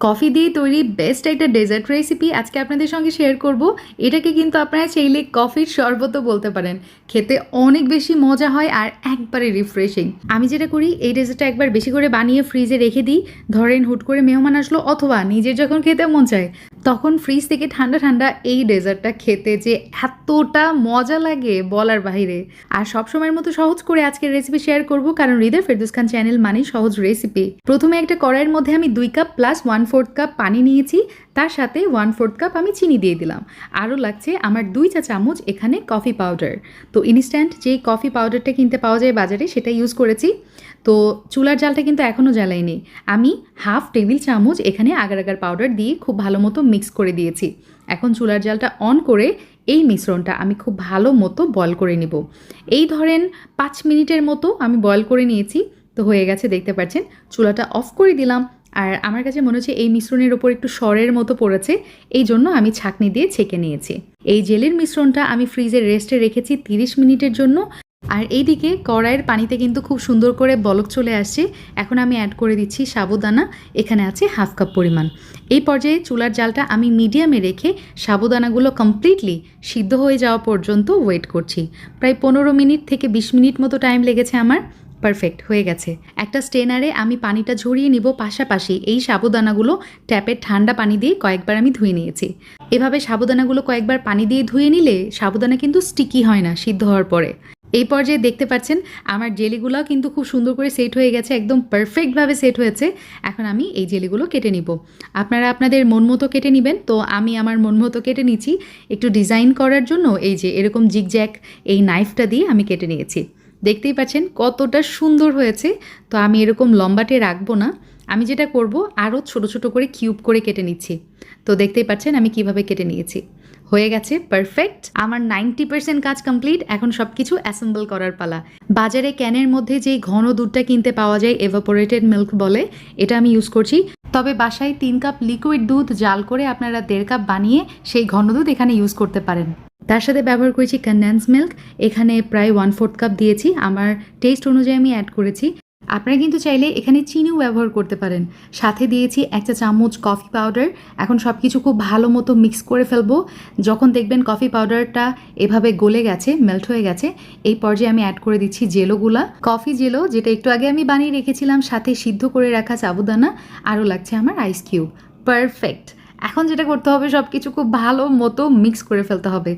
Coffee দিয়ে তৈরি best একটা ডেজার্ট রেসিপি আজকে আপনাদের সঙ্গে শেয়ার করব। এটাকে কিন্তু আপনারা চাইলে কফির শরবত বলতে পারেন। খেতে অনেক বেশি মজা হয় আর একবারে রিফ্রেশিং আমি যেটা করি, এই ডেজার্টটা একবার বেশি করে বানিয়ে ফ্রিজে রেখে দিই। ধরেন হুট করে মেহমান আসলো অথবা নিজের যখন খেতে মন চায় তখন ফ্রিজ থেকে ঠান্ডা ঠান্ডা এই ডেজার্টটা খেতে যে এতটা মজা লাগে বলার বাইরে আর সবসময়ের মতো সহজ করে আজকের রেসিপি শেয়ার করব কারণ হৃদয় ফেরদুস খান চ্যানেল মানেই সহজ রেসিপি প্রথমে একটা কড়াইয়ের মধ্যে আমি দুই cup plus one fourth cup পানি নিয়েছি, তার সাথে ওয়ান ফোর্থ কাপ আমি চিনি দিয়ে দিলাম। আরও লাগছে আমার দুই চা চামচ এখানে কফি পাউডার তো ইনস্ট্যান্ট যে কফি পাউডারটা কিনতে পাওয়া যায় বাজারে সেটা ইউজ করেছি। তো চুলার জালটা কিন্তু এখনও জ্বালাইনি। আমি হাফ টেবিল চামচ এখানে আগার আগার পাউডার দিয়ে খুব ভালো মতো মিক্স করে দিয়েছি। এখন চুলার জালটা অন করে এই মিশ্রণটা আমি খুব ভালো মতো বয়ল করে নিব। এই ধরেন পাঁচ মিনিটের মতো আমি বয়ল করে নিয়েছি, তো হয়ে গেছে দেখতে পাচ্ছেন, চুলাটা অফ করে দিলাম। আর আমার কাছে মনে হচ্ছে এই মিশ্রণের ওপর একটু সরের মতো পড়েছে, এই জন্য আমি ছাঁকনি দিয়ে ছেঁকে নিয়েছি। এই জেলের মিশ্রণটা আমি ফ্রিজে রেস্টে রেখেছি তিরিশ মিনিটের জন্য। আর এইদিকে কড়াইয়ের পানিতে কিন্তু খুব সুন্দর করে বলক চলে আসছে। এখন আমি অ্যাড করে দিচ্ছি সাবুদানা, এখানে আছে হাফ কাপ পরিমাণ। এই পর্যায়ে চুলার জালটা আমি মিডিয়ামে রেখে সাবুদানাগুলো কমপ্লিটলি সিদ্ধ হয়ে যাওয়া পর্যন্ত ওয়েট করছি। প্রায় পনেরো মিনিট থেকে বিশ মিনিট মতো টাইম লেগেছে আমার। পারফেক্ট হয়ে গেছে। একটা স্টেনারে আমি পানিটা ঝরিয়ে নিব পাশাপাশি এই সাবুদানাগুলো ট্যাপের ঠান্ডা পানি দিয়ে কয়েকবার আমি ধুয়ে নিয়েছি। এভাবে সাবুদানাগুলো কয়েকবার পানি দিয়ে ধুয়ে নিলে সাবুদানা কিন্তু স্টিকি হয় না, সিদ্ধ হওয়ার পরে। এই পর্যায়ে দেখতে পাচ্ছেন, আমার জেলিগুলোও কিন্তু খুব সুন্দর করে সেট হয়ে গেছে, একদম পারফেক্টভাবে সেট হয়েছে। এখন আমি এই জেলিগুলো কেটে নিব। আপনারা আপনাদের মন মতো কেটে নেবেন, তো আমি আমার মন মতো কেটে নিচ্ছি। একটু ডিজাইন করার জন্য এই যে এরকম জিগজ্যাক এই নাইফটা দিয়ে আমি কেটে নিয়েছি। দেখতেই পাচ্ছেন কতটা সুন্দর হয়েছে, তো আমি এরকম লম্বাটে রাখব না। আমি যেটা করব, আরও ছোট ছোট করে কিউব করে কেটে নিচ্ছি। তো দেখতেই পাচ্ছেন আমি কীভাবে কেটে নিয়েছি। হয়ে গেছে পারফেক্ট আমার নাইনটি পার্সেন্ট কাজ কমপ্লিট এখন সব কিছু অ্যাসেম্বল করার পালা। বাজারে ক্যানের মধ্যে যেই ঘন দুধটা কিনতে পাওয়া যায় এভাপোরেটেড মিল্ক বলে, এটা আমি ইউজ করছি। তবে বাসায় তিন কাপ লিকুইড দুধ জাল করে আপনারা দেড় কাপ বানিয়ে সেই ঘন দুধ এখানে ইউজ করতে পারেন। তার সাথে ব্যবহার করেছি কন্ডেন্স মিল্ক এখানে প্রায় ওয়ান ফোর্থ কাপ দিয়েছি। আমার টেস্ট অনুযায়ী আমি অ্যাড করেছি। আপনারা কিন্তু চাইলে এখানে চিনিও ব্যবহার করতে পারেন। সাথে দিয়েছি একটা চামচ কফি পাউডার এখন সব কিছু খুব ভালো মতো মিক্স করে ফেলব। যখন দেখবেন কফি পাউডারটা এভাবে গলে গেছে মেল্ট হয়ে গেছে, এই পর্যায়ে আমি অ্যাড করে দিচ্ছি জেলোগুলা কফি জেলো যেটা একটু আগে আমি বানিয়ে রেখেছিলাম, সাথে সিদ্ধ করে রাখা সাবুদানা, আরও লাগছে আমার আইস কিউব পারফেক্ট এখন যেটা করতে হবে সব কিছু খুব ভালো মতো মিক্স করে ফেলতে হবে।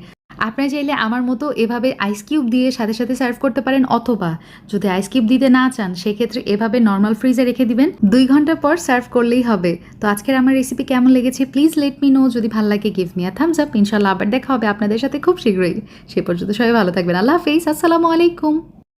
আপনারা চাইলে আমার মতো এভাবে আইস কিউব দিয়ে সাথে সাথে সার্ভ করতে পারেন অথবা যদি আইস কিউব দিতে না চান, সেক্ষেত্রে এভাবে নর্মাল ফ্রিজে রেখে দিবেন। দুই ঘণ্টা পর সার্ভ করলেই হবে। তো আজকের আমার রেসিপি কেমন লেগেছে প্লিজ লেট মি নো যদি ভালো লাগে give me a thumbs up ইনশাল্লাহ আবার দেখা হবে আপনাদের সাথে খুব শীঘ্রই। সে পর্যন্ত সবাই ভালো থাকবেন। আল্লাহ হাফিজ। আসসালামু আলাইকুম।